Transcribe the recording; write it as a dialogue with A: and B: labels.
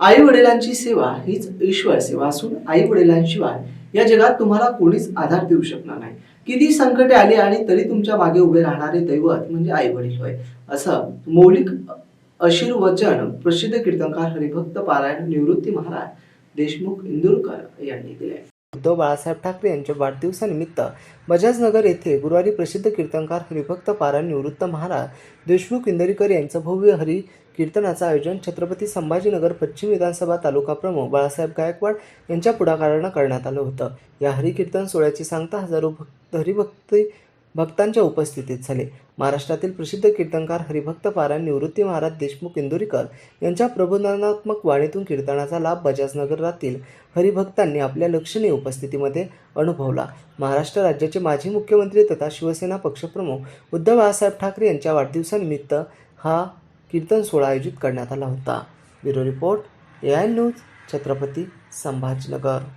A: आई वडिलांची सेवा हीच ईश्वर सेवा असून आई वडिलांशिवाय या जगात तुम्हाला कोणीच आधार देऊ शकणार नाही. किती संकटे आली आणि तरी तुमच्या मागे उभे राहणारे दैवत म्हणजे आई वडील होय. असं मौलिक आशीर्वचन प्रसिद्ध कीर्तनकार हरिभक्त पारायण निवृत्ती महाराज देशमुख इंदुरकर यांनी दिले उद्धव बाळासाहेब ठाकरे यांच्या वाढदिवसानिमित्त बजाजनगर येथे गुरुवारी प्रसिद्ध कीर्तनकार हरिभक्त पारायण निवृत्त महाराज देशमुख इंदरीकर यांचं भव्य हरी कीर्तनाचं आयोजन छत्रपती संभाजीनगर पश्चिम विधानसभा तालुका प्रमुख बाळासाहेब गायकवाड यांच्या पुढाकारानं करण्यात आलं होतं. या हरिकीर्तन सोहळ्याची सांगता हजारो भक्त हरिभक्ती भक्तांच्या उपस्थितीत झाले. महाराष्ट्रातील प्रसिद्ध कीर्तनकार हरिभक्त पारायण निवृत्ती महाराज देशमुख इंदुरीकर यांच्या प्रबोधनात्मक वाणीतून कीर्तनाचा लाभ बजाजनगरातील हरिभक्तांनी आपल्या लक्षणीय उपस्थितीमध्ये अनुभवला. महाराष्ट्र राज्याचे माजी मुख्यमंत्री तथा शिवसेना पक्षप्रमुख उद्धव बाळासाहेब ठाकरे यांच्या वाढदिवसानिमित्त हा कीर्तन सोहळा आयोजित करण्यात आला होता. Bureau report A I news Chhatrapati Sambhajinagar.